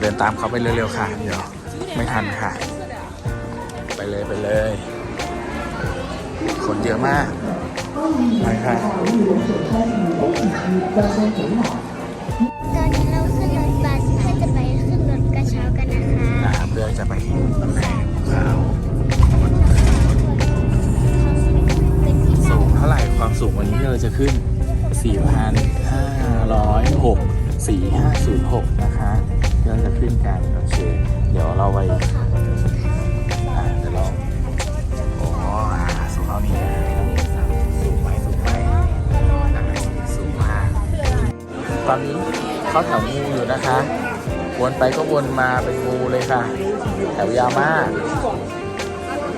เดินตามเขาไปเร็วๆค่ะ เดี๋ยวไม่ทันค่ะ ไปเลยไปเลย คนเยอะมากไปค่ะตอนนี้เราขึ้นรถบัสเพื่อจะไปขึ้นรถกระเช้ากันนะคะอ่าเพื่อจะไปแหล่ภูเขาเป็นที่สูงเท่าไหร่ความสูงวันนี้ที่เราจะขึ้น 4,506 4506 นะคะ ที่เราจะขึ้นกันโอเค เดี๋ยวเราไปอ่าเดี๋ยวเราโอ้อ่าสูงเท่านี้สูงไหมสูงไหมสูงมากตอนนี้เขาแถวงูอยู่นะคะ วนไปก็วนมาเป็นงูเลยค่ะ แถวยาวมาก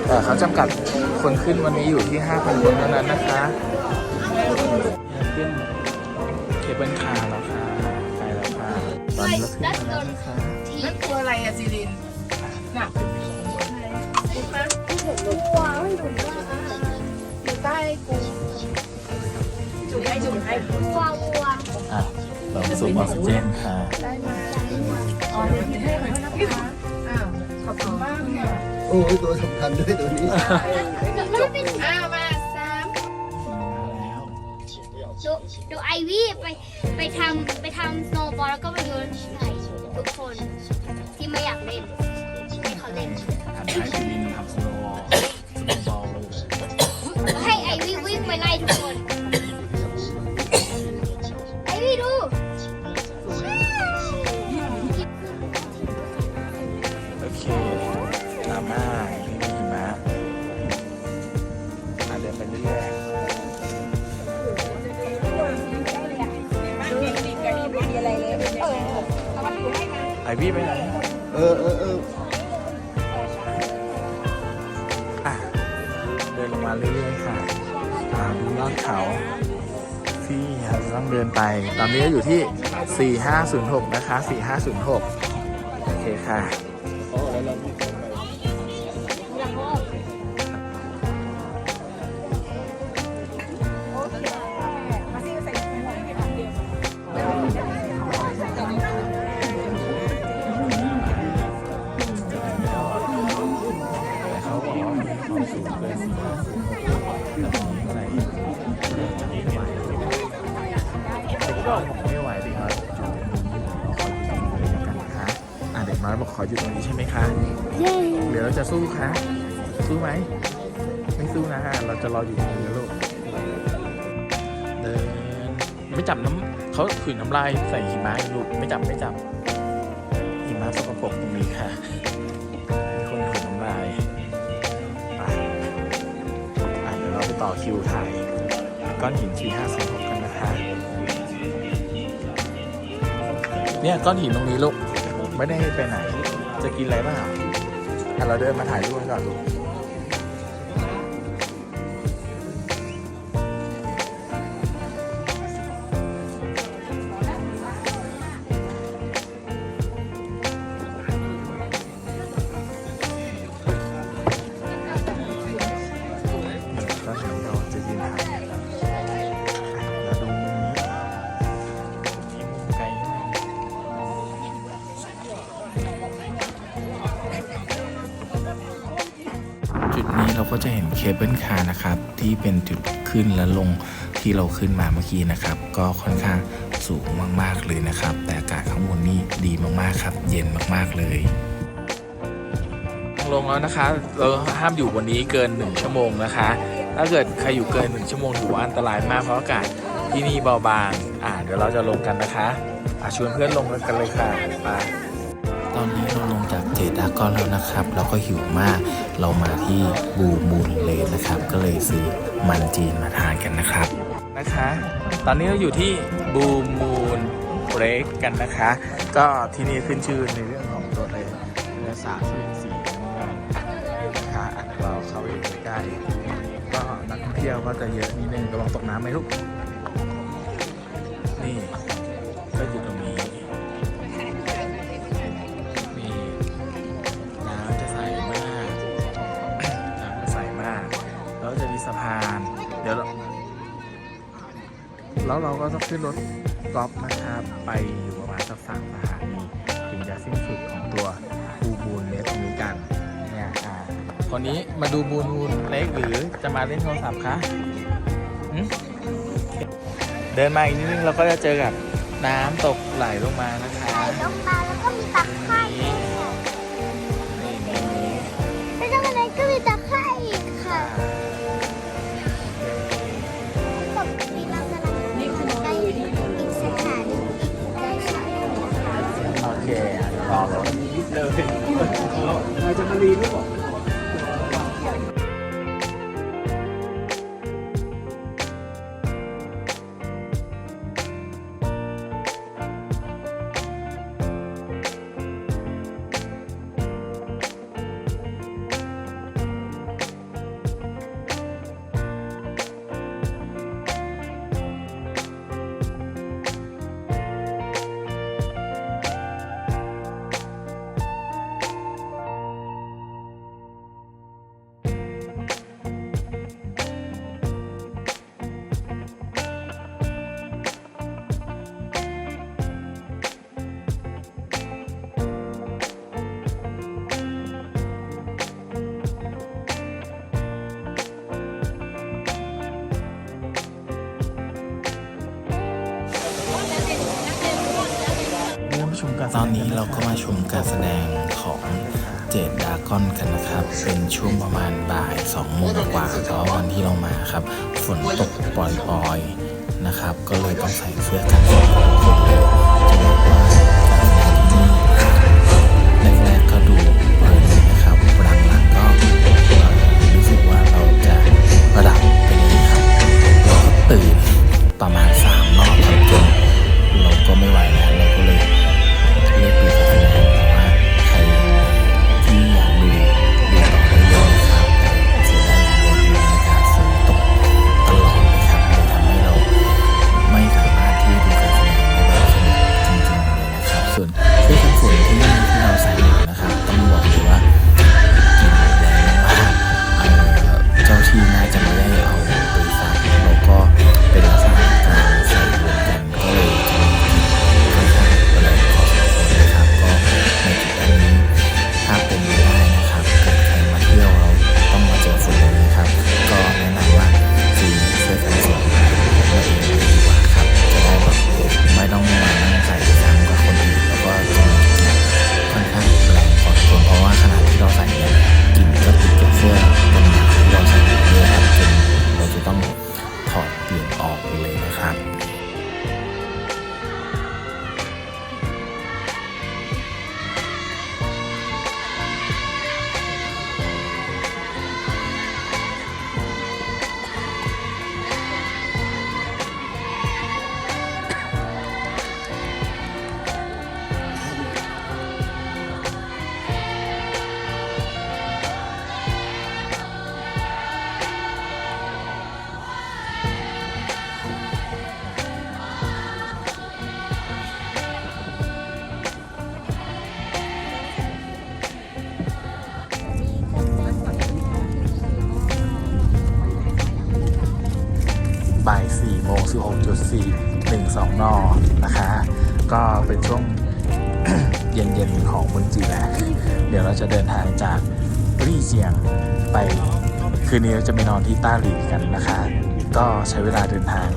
แต่เขาจำกัดคนขึ้นวันนี้อยู่ที่5,000คนเท่านั้นนะคะขึ้นเคเบิลคาร์แล้วค่ะไปแล้วค่ะ ตอนนี้เราขึ้นมาแล้วนะคะนั่นตัวอะไรอะซีรินน่ะอยู่ใต้กูจุดให้จุดให้วัววัวอะเราสูบออกซิเจนค่ะได้ไหมอ๋อเดี๋ยวให้หน่อยนะคะอ้าวขอบคุณมากค่ะโอ้ยตัวสำคัญด้วยตัวนี้มันเป็นอ้าวมาสามมาแล้วดูดูไอวี่ไป ไปทำไปทำสโนว์บอลแล้วก็ไปโยนใส่ทุกคนที่ไม่อยากเล่นให้เขาเล่นอันท้ายคือวินทำสโนว์สโนว์บอลเลยให้ไอวี่วิ่งไปไล่ทุกคน อเออเอออะเดินลงมาเรื่อยๆค่ะตาดูยอดเขาที่เราจะต้องเดินไป ตอนนี้อยู่ที่ 4506 นะคะ 4506 โอเคค่ะ อะเด็กน้อยบอกขออยู่ตรงนี้ใช่ไหมคะเย้เดี๋ยวเราจะสู้คะสู้ไหมไม่สู้นะฮะเราจะรออยู่ตรงนี้นะลูกเดินไม่จับน้ำเขาขืนน้ำลายใส่หิมะอยู่ลูกไม่จับไม่จับหิมะสกปรกตรงนี้ค่ะมีคนขืนน้ำลายไปอะเดี๋ยวเราไปต่อคิวถ่ายก้อนหินที่506กันนะคะเนี่ยก้อนหินตรงนี้ลูก ไม่ได้ไปไหน จะกินอะไรบ้างเราเดินมาถ่ายรูปกันก่อน เคเบิลคาร์นะครับ ที่เป็นจุดขึ้นและลงที่เราขึ้นมาเมื่อกี้นะครับ ก็ค่อนข้างสูงมากๆเลยนะครับ แต่อากาศข้างบนนี่ดีมากๆครับ เย็นมากๆเลย ลงแล้วนะคะ เราห้ามอยู่บนนี้เกิน 1 ชั่วโมงนะคะ ถ้าเกิดใครอยู่เกิน 1 ชั่วโมงถือว่าอันตรายมากเพราะอากาศที่นี่เบาบาง อ่า เดี๋ยวเราจะลงกันนะคะ อะชวนเพื่อนลงกันเลยค่ะไป จากเจดากอนแล้วนะครับ เราก็หิวมาก เรามาที่บูมูลเลนนะครับ ก็เลยซื้อมันจีนมาทานกันนะครับนะคะ ตอนนี้เราอยู่ที่บูมูนเบรกกันนะคะ ก็ที่นี่ขึ้นชื่อในเรื่องของตัวเลยเนื้อสาที่เป็นสีม่วงนะคะอะเราเข้าไปใกล้ก็นักท่องเที่ยวก็จะเยอะนิดนึงระวังตกน้ำไหมลูกนี่ก็อยู่ตรง แล้วเราก็ต้องขึ้นรถกอล์ฟนะครับ ไปอยู่ประมาณสักสามสถานีถึงจะสิ้นสุดของตัวบูบูนเล็กตรงนี้กันเนี่ยอ่าคนนี้มาดูบูนูนเล็กหรือจะมาเล่นโทรศัพท์คะเดินมาอีกนิดนึงเราก็จะเจอกับน้ำตกไหลลงมานะคะไหลลงมาแล้วก็มีตะ ตอนนี้เราก็มาชมการแสดงของเจดดากอนกันนะครับ เป็นช่วงประมาณบ่ายสองโมงกว่าเพราะวันที่เรามาครับ ฝนตกปล่อยๆนะครับ ก็เลยต้องใส่เสื้อกันฝนคนเลยจะบอกว่ 6.412 นอนะคะ ก็เป็นช่วง เย็นๆ ของเมืองจีนแหละเดี๋ยวเราจะเดินทางจากรี่เจียงไป คืนนี้เราจะไปนอนที่ต้าหลีกันนะคะ ก็ใช้เวลาเดินทาง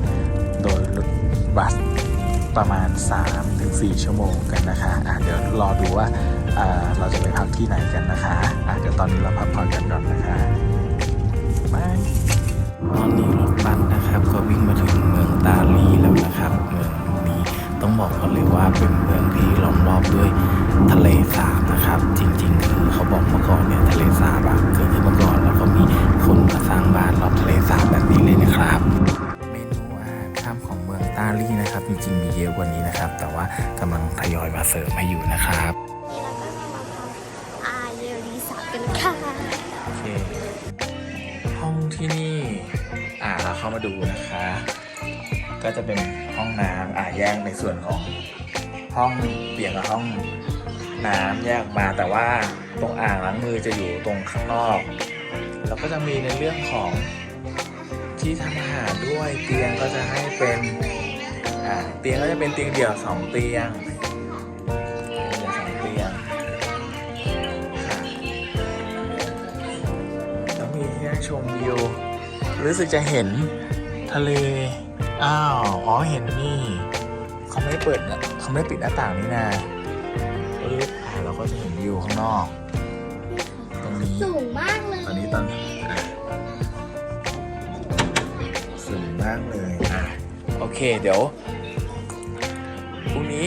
โดยรถบัสประมาณ 3-4 ชั่วโมงกันนะคะะเดี๋ยวรอดูว่าเราจะไปพักที่ไหนกันนะคะะเดี๋ยวตอนนี้เราพักผ่อนกันก่อนนะคะบาย ตอนนี้รถบัสนะครับ ก็วิ่งมาถึงเมืองตาลีแล้วนะครับ เมืองนี้ต้องบอกกันเลยว่าเป็นเมืองที่ล้อมรอบด้วยทะเลสาบนะครับ จริง ๆ คือเขาบอกเมื่อก่อนเนี่ยทะเลสาบอเกิดขึ้นมาก่อนแล้วก็มีคนมาสร้างบ้านรอบทะเลสาบแบบนี้เลยนะครับของเมืองตาลีนะครับจริงๆมีเยอะกว่านี้นะครับ แต่ว่ากำลังทยอยมาเสริมให้อยู่นะครับ ดูนะคะ ก็จะเป็นห้องน้ำอ่าแยกในส่วนของห้องเปียกกับห้องน้ำแยกมาแต่ว่าตรงอ่างล้างมือจะอยู่ตรงข้างนอกแล้วก็จะมีในเรื่องของที่ทำอาหารด้วยเตียงก็จะให้เป็นเตียงก็จะเป็นเตียงเดี่ยวสองเตียงเดี่ยวสองเตียงแล้วมีที่ให้ชมวิว รู้สึกจะเห็นทะเล อ้าว อ๋อ เห็นนี่ เขาไม่ได้เปิดนะเขาไม่ได้ปิดหน้าต่างนี่นาปึ๊บอ่าเราก็จะเห็นวิวข้างนอก ตรงนี้สูงมากเลย ตอนนี้ตอนอะสูงมากเลยอะโอเค เดี๋ยวพรุ่งนี้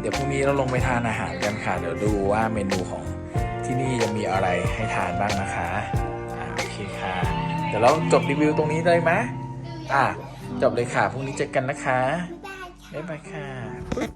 เดี๋ยวพรุ่งนี้เราลงไปทานอาหารกันค่ะ เดี๋ยวดูว่าเมนูของ ที่นี่จะมีอะไรให้ทานบ้างนะคะอะโอเคค่ะ เดี๋ยวเราจบรีวิวตรงนี้เลยไหมอะจบเลยค่ะพรุ่งนี้เจอกันนะคะ บ๊ายบายค่ะ